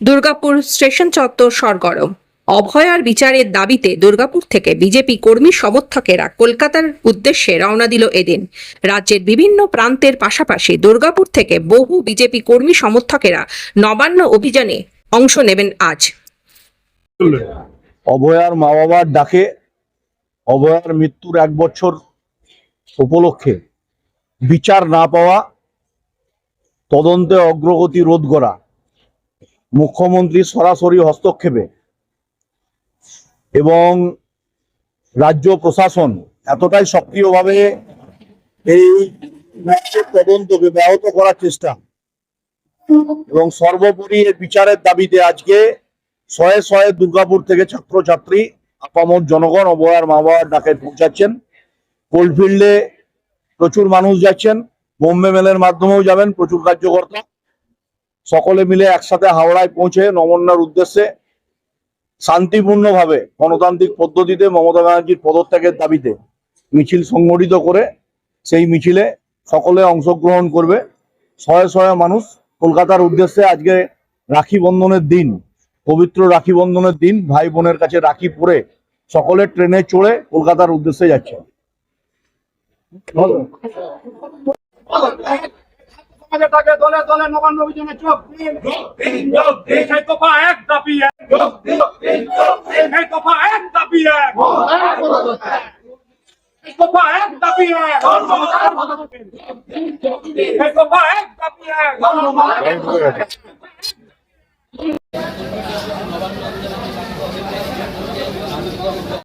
Durgapur station চত্বর সরগরম। অভয়ার বিচারের দাবিতে দুর্গাপুর থেকে বিজেপি কর্মী সমর্থকেরা কলকাতার উদ্দেশ্যে রওনা দিল এদিন। রাজ্যের বিভিন্ন প্রান্তের পাশাপাশি দুর্গাপুর থেকে বহু বিজেপি কর্মী সমর্থকেরা নবান্ন অভিযানে অংশ নেবেন আজ। অভয়ার মা বাবার ডাকে অভয়ার মৃত্যুর এক বছর উপলক্ষে বিচার না পাওয়া, তদন্তে অগ্রগতি রোধ করা। মুখ্যমন্ত্রী সরাসরি হস্তক্ষেপে। এবং রাজ্য প্রশাসন এতটাই সক্রিয়ভাবে এই তদন্তকে ব্যাহত করার চেষ্টা। এবং সর্বোপরি এর বিচারের দাবিতে আজকে শয়ে শয়ে দুর্গাপুর থেকে ছাত্রছাত্রী, আপামর জনগণ, অবয়ার মা বাবার ডাকে পৌঁছাচ্ছেন। কোল্ডফিল্ডে প্রচুর মানুষ যাচ্ছেন। বোম্বে মেলের মাধ্যমেও যাবেন প্রচুর কার্যকর্তা। সকলে মিলে একসাথে হাওড়ায় পৌঁছে নমন্যার উদ্দেশ্যে শান্তিপূর্ণভাবে গণতান্ত্রিক পদ্ধতিতে মমতা ব্যানার্জির পদত্যাগের দাবিতে মিছিল সংগঠিত করে সেই মিছিলে সকলে অংশগ্রহণ করবে। শয়ে শয়ে মানুষ কলকাতার উদ্দেশ্যে আজকে রাখি বন্ধনের দিন, পবিত্র রাখি বন্ধনের দিন, ভাই বোনের কাছে রাখি পরে সকলে ট্রেনে চড়ে কলকাতার উদ্দেশ্যে যাচ্ছে। সমাজের থাকে দলে দলে নবান্ন অভিযানে চোখ সেই তোফা এক দাবি তোফা এক দাবি এক। এই এক দাবি এক। এই এক দাবি